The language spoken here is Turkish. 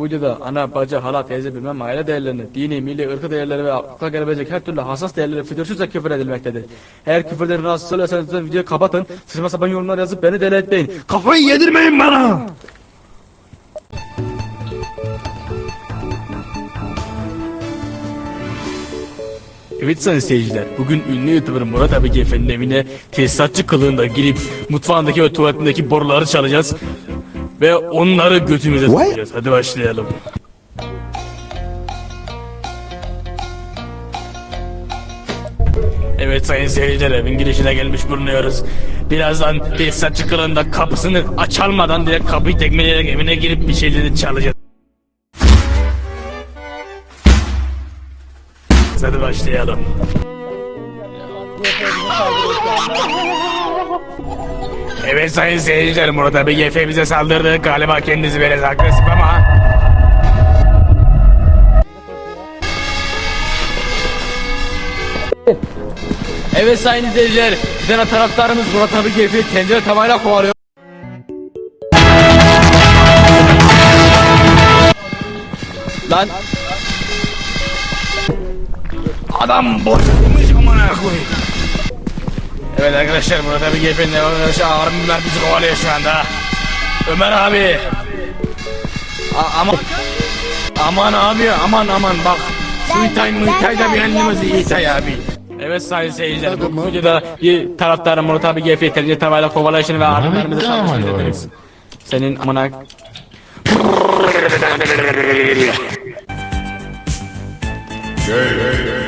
Bu videoda ana, bacı, hala, teyze bilmem aile değerlerini, dini, milli, ırkı değerleri ve akla gelebilecek her türlü hassas değerleri fütursuzca küfür edilmektedir. Eğer küfürden rahatsız oluyorsanız videoyu kapatın, saçma sapan yorumlar yazıp beni deli etmeyin. Kafayı yedirmeyin bana! Evet sayın seyirciler, bugün ünlü YouTuber Murat abi Efendi'nin evine tesisatçı kılığında girip mutfağındaki ve tuvaletindeki boruları çalacağız ve onları götümüze sokacağız. Hadi başlayalım. Evet sayın seyirciler evin girişine gelmiş bulunuyoruz. Birazdan tesisatçı kılığında kapısını açalmadan direkt kapıyı tekmeleyerek evine girip bir şeyleri çalacağız. Hadi başlayalım. Evet sayın seyirciler Murat abi GF bize saldırdı. Galiba kendisi biraz agresif ama... Evet sayın izleyiciler, bir tane taraftarımız Murat abi GF'yi tencere tavayla kovalıyor. Lan Adam bozulmuş amına koyayım. Evet arkadaşlar Murat abi GF'nin arkadaşı Armiler bizi kovalıyor şu anda. Ömer abi. A aman. Aman abi aman aman bak. Suitay muitay da bir annemiz İtay abi. Evet sayın seyirciler bu videoda bir taraftarın Murat abi GF'yi telince tavayla kovalayışını ve Armilerimizi saldırışını izlediniz. Senin amına... Hey, hey,